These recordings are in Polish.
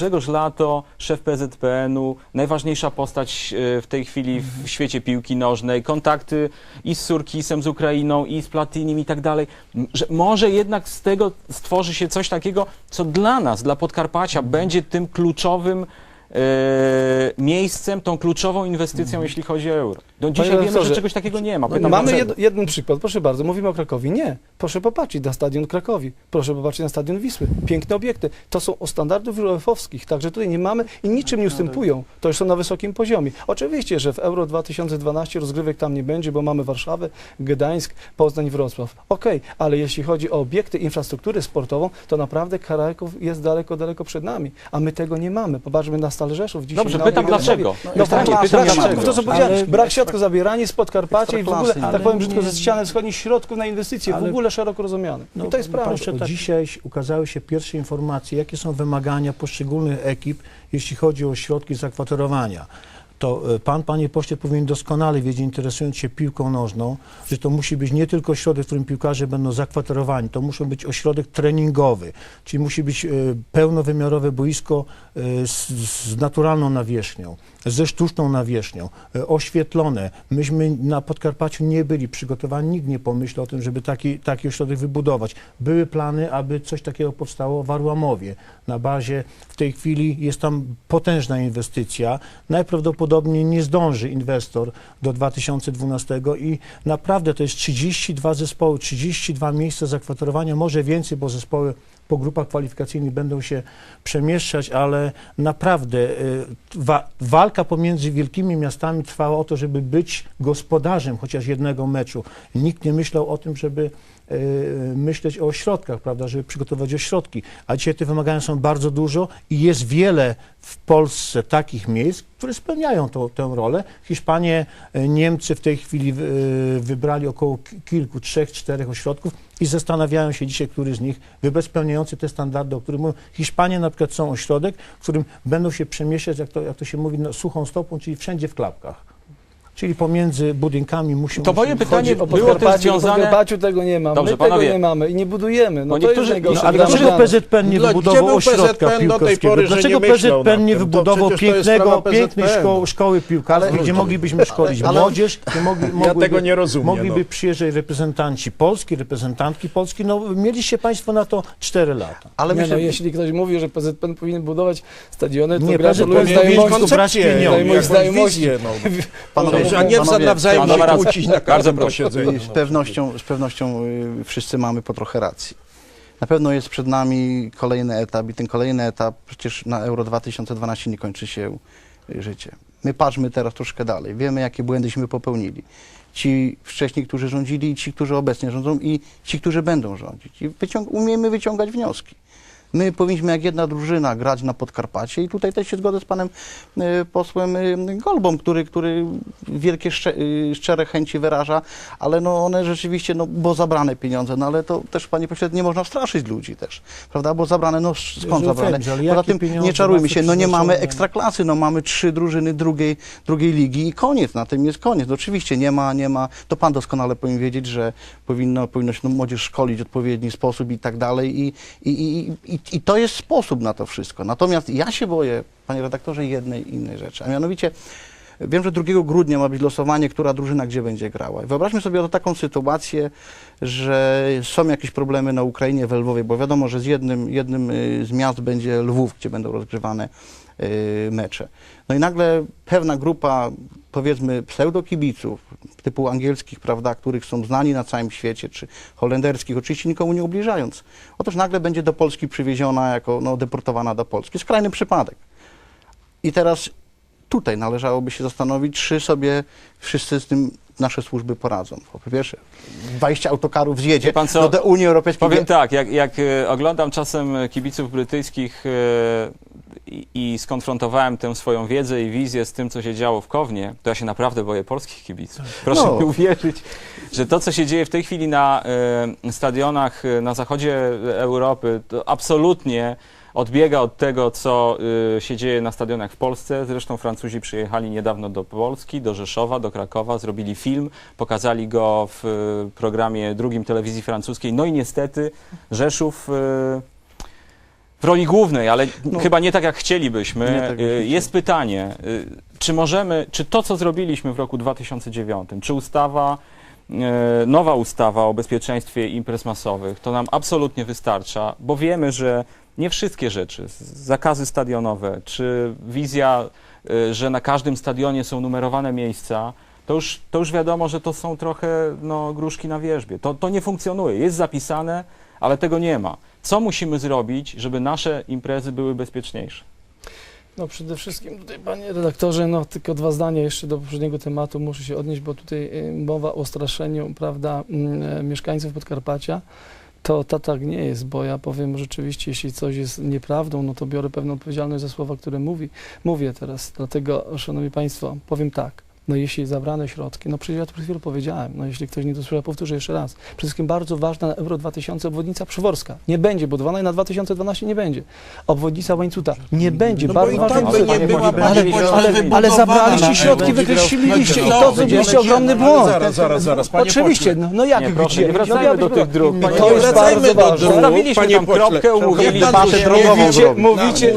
Grzegorz Lato, szef PZPN-u, najważniejsza postać e, w tej chwili w świecie piłki nożnej, kontakty i z Surkisem, z Ukrainą, i z Platinim i tak dalej, że może jednak z tego stworzy się coś takiego, co dla nas, dla Podkarpacia będzie tym kluczowym miejscem, tą kluczową inwestycją, jeśli chodzi o euro. No dzisiaj wiemy, że czegoś takiego nie ma. Pytam No, Mamy jed, jeden przykład, proszę bardzo, mówimy o Krakowie. Nie, proszę popatrzeć na stadion Krakowi, proszę popatrzeć na stadion Wisły. Piękne obiekty. To są o standardów UEFA-owskich, także tutaj nie mamy i niczym nie ustępują. To już są na wysokim poziomie. Oczywiście, że w Euro 2012 rozgrywek tam nie będzie, bo mamy Warszawę, Gdańsk, Poznań, Wrocław. Okej, ale jeśli chodzi o obiekty, infrastrukturę sportową, to naprawdę Kraków jest daleko, daleko przed nami, a my tego nie mamy. Popatrzmy na Stal Rzeszów dzisiaj. Dobrze, na pytam dlaczego. No, No tak, pytam brak dlaczego. środków, to co powiedziałem, Ale- brak środków, zabieranie z Podkarpacia i w ogóle, tak powiem brzydko, ze ściany wschodnich środków na inwestycje, w ogóle szeroko rozumiane. I to jest prawda. proszę, Dzisiaj ukazały się pierwsze informacje, jakie są wymagania poszczególnych ekip, jeśli chodzi o środki zakwaterowania. To e, pan, panie pośle, powinien doskonale wiedzieć, interesując się piłką nożną, że to musi być nie tylko ośrodek, w którym piłkarze będą zakwaterowani, to musi być ośrodek treningowy, czyli musi być e, pełnowymiarowe boisko e, z, z naturalną nawierzchnią, ze sztuczną nawierzchnią, oświetlone. Myśmy na Podkarpaciu nie byli przygotowani, nikt nie pomyślał o tym, żeby taki, taki ośrodek wybudować. Były plany, aby coś takiego powstało w Arłamowie. Na bazie w tej chwili jest tam potężna inwestycja. Najprawdopodobniej nie zdąży inwestor do 2012 i naprawdę to jest 32 zespoły, 32 miejsca zakwaterowania, może więcej, bo zespoły po grupach kwalifikacyjnych będą się przemieszczać, ale naprawdę y, wa walka pomiędzy wielkimi miastami trwała o to, żeby być gospodarzem chociaż jednego meczu. Nikt nie myślał o tym, żeby y, myśleć o ośrodkach, prawda, żeby przygotować ośrodki. A dzisiaj te wymagania są bardzo dużo i jest wiele w Polsce takich miejsc, które spełniają to, tę rolę. Hiszpanie, y, Niemcy w tej chwili y, wybrali około ki- kilku, trzech, czterech ośrodków i zastanawiają się dzisiaj, który z nich wybrać spełniający te standardy, o których mówią. Hiszpanie na przykład są ośrodek, w którym będą się przemieszczać, jak to, jak to się mówi, no, suchą stopą, czyli wszędzie w klapkach. Czyli pomiędzy budynkami musi... To moje pytanie o było też związane... Podkarpaciu tego nie ma, Dobrze, my tego panowie. nie mamy i nie budujemy. No Bo to niektórzy- jest No, ale dla dlaczego. PZPN nie Dla- wybudował ośrodka PZPN piłkarskiego? pory, Dlaczego nie PZPN nie wybudował pięknego, pięknej PZPN. szkoły, piłkarskiej, Ale- gdzie moglibyśmy szkolić ale- młodzież, gdzie mogli, mogłyby, tego nie rozumiem, mogliby no. przyjeżdżać reprezentanci Polski, reprezentantki Polski. No, mieliście Państwo na to 4 lata. Ale nie, myślę, no, jeśli ktoś mówi, że PZPN powinien budować stadiony, to Nie, gratuluję PZPN powinien znajomości. tylko brać koncepcję, pieniądze. Znajomość, jakąś znajomości. wizję, no. Panowie, a nie panowie, się kłócić na każdym posiedzeniu. Z no. pewnością, z pewnością y, wszyscy mamy po trochę racji. Na pewno jest przed nami kolejny etap i ten kolejny etap przecież na Euro 2012 nie kończy się y, życie. My patrzmy teraz troszkę dalej. Wiemy, jakie błędyśmy popełnili. Ci wcześniej, którzy rządzili, i ci, którzy obecnie rządzą i ci, którzy będą rządzić. I wyciąg umiemy wyciągać wnioski. My powinniśmy jak jedna drużyna grać na Podkarpacie i tutaj też się zgodzę z panem y, posłem y, Golbą, który, który wielkie y, szczere chęci wyraża, ale no one rzeczywiście, no bo zabrane pieniądze, no ale to też panie pośle, nie można straszyć ludzi też, prawda, bo zabrane, no skąd Jezu, zabrane? Poza tym nie czarujmy się, no nie mamy ekstraklasy, no mamy trzy drużyny drugiej, drugiej ligi i koniec, na tym jest koniec. No, oczywiście nie ma, nie ma, to pan doskonale powinien wiedzieć, że powinno, powinno się no, młodzież szkolić w odpowiedni sposób i tak dalej i, i, i, i, i to jest sposób na to wszystko. Natomiast ja się boję, panie redaktorze, jednej innej rzeczy, a mianowicie Wiem, że 2 grudnia ma być losowanie, która drużyna gdzie będzie grała. Wyobraźmy sobie oto taką sytuację, że są jakieś problemy na Ukrainie, w Lwowie, bo wiadomo, że z jednym, jednym y, z miast będzie Lwów, gdzie będą rozgrywane y, mecze. No i nagle pewna grupa, powiedzmy, pseudokibiców, typu angielskich, prawda, których są znani na całym świecie, czy holenderskich, oczywiście nikomu nie ubliżając. Otóż nagle będzie do Polski przywieziona jako no, deportowana do Polski. Skrajny przypadek. I teraz tutaj należałoby się zastanowić, czy sobie wszyscy z tym nasze służby poradzą. Po pierwsze, 20 autokarów zjedzie pan co? no, do Unii Europejskiej. Powiem tak, jak, jak e, oglądam czasem kibiców brytyjskich e, i, i skonfrontowałem tę swoją wiedzę i wizję z tym, co się działo w Kownie, to ja się naprawdę boję polskich kibiców. Proszę No. mi uwierzyć, że to, co się dzieje w tej chwili na e, stadionach na zachodzie Europy, to absolutnie odbiega od tego, co e, się dzieje na stadionach w Polsce. Zresztą Francuzi przyjechali niedawno do Polski, do Rzeszowa, do Krakowa, zrobili film, pokazali go w e, programie drugim telewizji francuskiej. No i niestety Rzeszów e, w roli głównej, ale chyba nie tak jak chcielibyśmy. Nie tak, Y, Jest pytanie, y, czy możemy, czy to, co zrobiliśmy w roku 2009, czy ustawa, y, nowa ustawa o bezpieczeństwie imprez masowych, to nam absolutnie wystarcza, bo wiemy, że nie wszystkie rzeczy, zakazy stadionowe, czy wizja, y, że na każdym stadionie są numerowane miejsca, to już, to już wiadomo, że to są trochę no, gruszki na wierzbie. To, to nie funkcjonuje. Jest zapisane, ale tego nie ma. Co musimy zrobić, żeby nasze imprezy były bezpieczniejsze? No przede wszystkim tutaj, panie redaktorze, no tylko dwa zdania jeszcze do poprzedniego tematu muszę się odnieść, bo tutaj y, mowa o straszeniu, prawda, mm, e, mieszkańców Podkarpacia. To, to tak nie jest, bo ja powiem rzeczywiście, jeśli coś jest nieprawdą, no to biorę pewną odpowiedzialność za słowa, które mówi, mówię teraz. Dlatego, szanowni państwo, powiem tak. No jeśli zabrane środki, no przecież ja to przed chwilą powiedziałem, no jeśli ktoś nie dosłyszał, powtórzę jeszcze raz. Przede wszystkim bardzo ważna na Euro 2000 obwodnica Przyworska. Nie będzie, budowana i na 2012 nie będzie. Obwodnica Łańcuta nie będzie. No bardzo i ważna tak by inwestycja. nie była, Ale- panie pośle, ale, ale wybudowana. zabraliście środki, wykreśliliście i to zrobiliście ogromny błąd. Zaraz, zaraz, zaraz, panie Oczywiście, pośle. no, no jak Nie, proszę, gdzie? nie No, wracajmy do tych dróg. Panie to pośle, jest bardzo ważne. Stawiliśmy Panie tam pośle, kropkę, umówili pasę drogową Mówicie,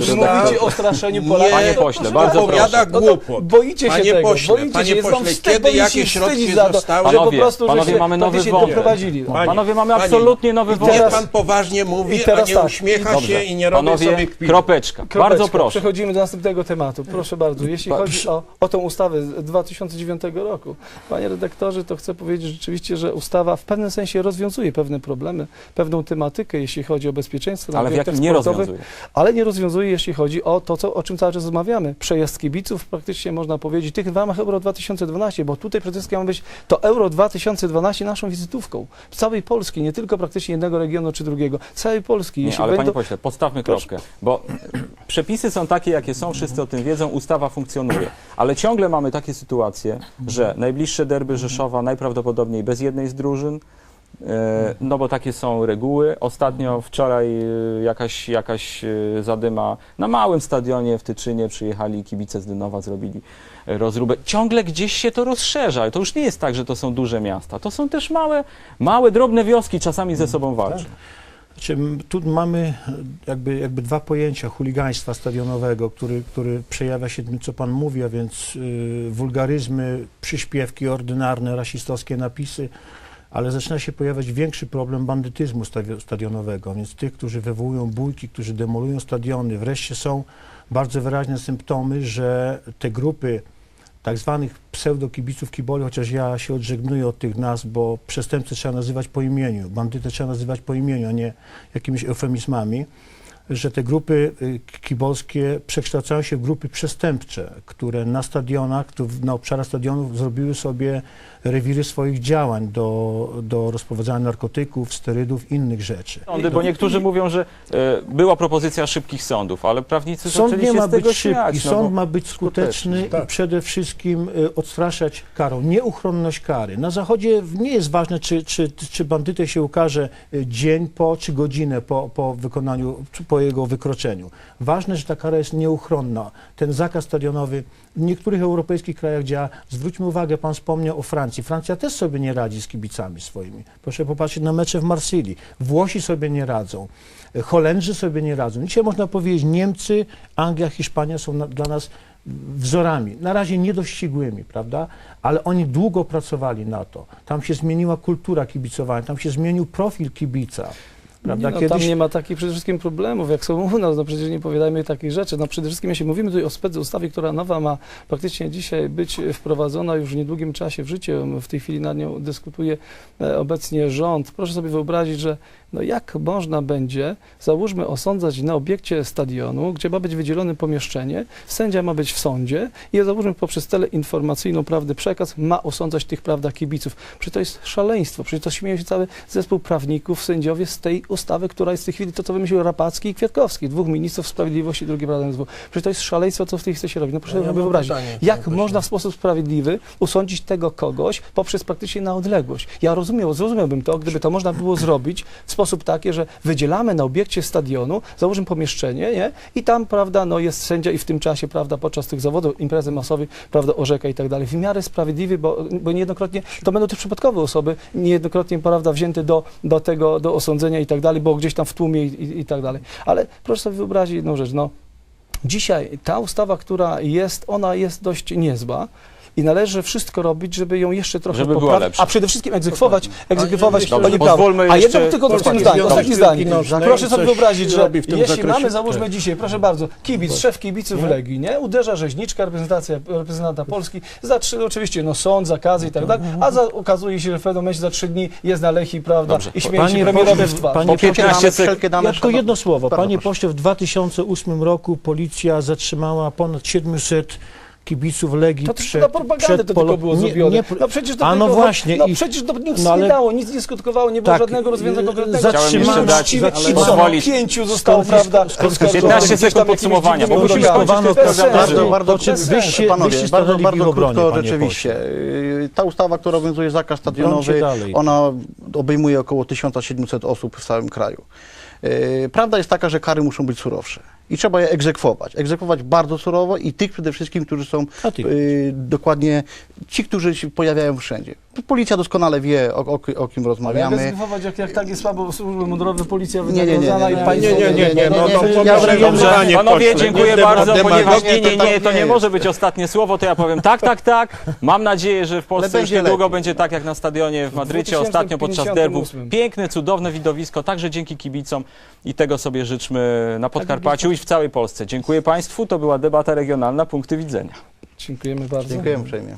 o straszeniu Nie. Polaków. Panie pośle, proszę bardzo Opowiada No. Boicie się Panie tego, pośle, boicie panie się, jest wam pośle, wstyd, kiedy jakie się środki wstydzić za to, zostały- że po Panowie, prostu panowie, żeście mamy nowy wątek. doprowadzili. Panie- Panowie, mamy absolutnie nowy wątek. Niech pan poważnie mówi, i teraz a nie tak. uśmiecha Dobrze. się i nie robi Panowie, sobie kpin. kropeczka. Kropeczka. Bardzo proszę. Przechodzimy do następnego tematu. Proszę bardzo. Jeśli Pa- chodzi o, o tą ustawę z 2009 roku, panie redaktorze, to chcę powiedzieć rzeczywiście, że ustawa w pewnym sensie rozwiązuje pewne problemy, pewną tematykę, jeśli chodzi o bezpieczeństwo na Ale w obiektach jakim nie sportowych, rozwiązuje? ale nie rozwiązuje, jeśli chodzi o to, co, o czym cały czas rozmawiamy. Przejazd kibiców praktycznie można powiedzieć, tych w ramach Euro 2012, bo tutaj przede wszystkim ma być to Euro 2012 naszą wizytówką. Z całej Polski, nie tylko praktycznie jednego regionu czy drugiego, całej Polski. Nie, ale panie będą, pośle, postawmy Proszę. kropkę, bo przepisy są takie, jakie są, wszyscy o tym wiedzą, ustawa funkcjonuje, ale ciągle mamy takie sytuacje, że najbliższe derby Rzeszowa najprawdopodobniej bez jednej z drużyn, no bo takie są reguły. Ostatnio, wczoraj e, jakaś, jakaś e, zadyma na małym stadionie w Tyczynie przyjechali kibice z Dynowa, zrobili e, rozróbę. Ciągle gdzieś się to rozszerza. To już nie jest tak, że to są duże miasta. To są też małe, małe drobne wioski, czasami ze sobą walczą. Znaczy, tu mamy e, jakby, jakby dwa pojęcia chuligaństwa stadionowego, który, który przejawia się tym, co pan mówi, a więc y, wulgaryzmy, przyśpiewki ordynarne, rasistowskie napisy, ale zaczyna się pojawiać większy problem bandytyzmu stadio- stadionowego, więc tych, którzy wywołują bójki, którzy demolują stadiony. Wreszcie są bardzo wyraźne symptomy, że te grupy tak zwanych pseudokibiców kiboli, chociaż ja się odżegnuję od tych nazw, bo przestępcy trzeba nazywać po imieniu, bandytę trzeba nazywać po imieniu, a nie jakimiś eufemizmami, że te grupy y, kibolskie przekształcają się w grupy przestępcze, które na stadionach, tu- na obszarach stadionów zrobiły sobie rewiry swoich działań do, do rozprowadzania narkotyków, sterydów, innych rzeczy. Sądy, bo niektórzy mówią, że e, była propozycja szybkich sądów, ale prawnicy Sąd zaczęli nie się ma być szybki, śmiać. no sąd bo- ma być skuteczny tak. i przede wszystkim y, odstraszać karą, nieuchronność kary. Na Zachodzie nie jest ważne, czy, czy, czy bandytę się ukaże y, dzień po, czy godzinę po, po wykonaniu, czy po jego wykroczeniu. Ważne, że ta kara jest nieuchronna. Ten zakaz stadionowy w niektórych europejskich krajach działa. Zwróćmy uwagę, pan wspomniał o Francji. Francja też sobie nie radzi z kibicami swoimi. Proszę popatrzeć na mecze w Marsylii. Włosi sobie nie radzą. Holendrzy sobie nie radzą. Dzisiaj można powiedzieć, Niemcy, Anglia, Hiszpania są na, dla nas wzorami, na razie niedościgłymi, prawda? Ale oni długo pracowali na to. Tam się zmieniła kultura kibicowania, tam się zmienił profil kibica. Prawda? Nie, no, Tam nie ma takich przede wszystkim problemów, jak są u nas, no przecież nie powiadajmy takich rzeczy. No przede wszystkim, jeśli mówimy tutaj o specustawie, która nowa ma praktycznie dzisiaj być wprowadzona już w niedługim czasie w życie, w tej chwili nad nią dyskutuje e, obecnie rząd. Proszę sobie wyobrazić, że no jak można będzie, załóżmy, osądzać na obiekcie stadionu, gdzie ma być wydzielone pomieszczenie, sędzia ma być w sądzie i załóżmy poprzez teleinformacyjną, prawdę, przekaz ma osądzać tych, prawda, kibiców. Przecież to jest szaleństwo, przecież to śmieje się cały zespół prawników, sędziowie z tej ustawy, która jest w tej chwili to, co wymyślił Rapacki i Kwiatkowski, dwóch ministrów sprawiedliwości, drugi prawa NSW. Przecież to jest szaleństwo, co w tej chwili się robić. No proszę Ja sobie wyobrazić, pytanie, jak można w sposób sprawiedliwy usądzić tego kogoś poprzez praktycznie na odległość. Ja rozumiem, zrozumiałbym to, gdyby to można było zrobić w sposób taki, że wydzielamy na obiekcie stadionu, założymy pomieszczenie, nie? I tam, prawda, no jest sędzia i w tym czasie, prawda, podczas tych zawodów, imprezy masowej, prawda, orzeka i tak dalej. W miarę sprawiedliwy, bo, bo niejednokrotnie to będą też przypadkowe osoby, niejednokrotnie, prawda, wzięte do, do tego, do osądzenia i tak tak dalej, bo gdzieś tam w tłumie i, i, i tak dalej. Ale proszę sobie wyobrazić jedną rzecz, no dzisiaj ta ustawa, która jest, ona jest dość niezła. I należy wszystko robić, żeby ją jeszcze trochę Żeby poprawić, a przede wszystkim egzekwować, egzekwować Dobrze, pani prawo. A jeszcze- jedno tylko ostatnie dobrze, zdanie, dobrze. ostatnie zdanie. Proszę sobie wyobrazić, że robi w tym jeśli zakresie? mamy, załóżmy Tak. dzisiaj, proszę bardzo, kibic, szef kibiców Nie? Legii, nie? Uderza rzeźniczka, reprezentacja, reprezentanta Polski, za trzy, oczywiście, no sąd, zakazy i tak dalej, a za, okazuje się, że w pewnym momencie za trzy dni jest na Lechii, prawda, Dobrze. i śmieje się premierowi w twarz. panie Po 15 Wszelkie sekund. wszelkie dane Ja tylko jedno słowo. Panie pośle, w 2008 roku policja zatrzymała ponad 700 kibiców Legii To przed, na propagandę przed to tylko było nie- zrobione. nie- no przecież to A no tylko, właśnie, no i- przecież to nic no nie ale- dało, nic nie skutkowało, nie było Tak, żadnego rozwiązania yy, konkretnego. jeszcze dać, pozwolić- pięciu zostało, prawda, skąd- oskarżonych 15 gdzieś tam sekund podsumowania, bo musimy skończyć. Bardzo-. Bardzo, wyście- panowie, wyście bardzo, bardzo krótko rzeczywiście. Ta ustawa, która obowiązuje zakaz stadionowy, ona obejmuje około 1700 osób w całym kraju. Yy, Prawda jest taka, że kary muszą być surowsze i trzeba je egzekwować. Egzekwować bardzo surowo i tych przede wszystkim, którzy są yy, dokładnie ci, którzy się pojawiają wszędzie. Policja doskonale wie, o, o, o kim jak rozmawiamy. egzekwować, jak, jak tak jest słabo służby mundurowe, policja Nie, nie, nie, nie, i nie, państwo... nie, nie, nie, nie, no, no, Ja dobrze, dobrze. Dobrze, panowie, dziękuję nie bardzo, ponieważ nie, to nie, tak nie, to nie nie może być ostatnie słowo, to ja powiem tak, tak, tak. Mam nadzieję, że w Polsce już niedługo będzie tak jak na stadionie w Madrycie, ostatnio podczas 2058. derbu. Piękne, cudowne widowisko, także dzięki kibicom i tego sobie życzmy na Podkarpaciu i w całej Polsce. Dziękuję Państwu, to była debata regionalna, punkty widzenia. Dziękujemy bardzo. Dziękuję uprzejmie.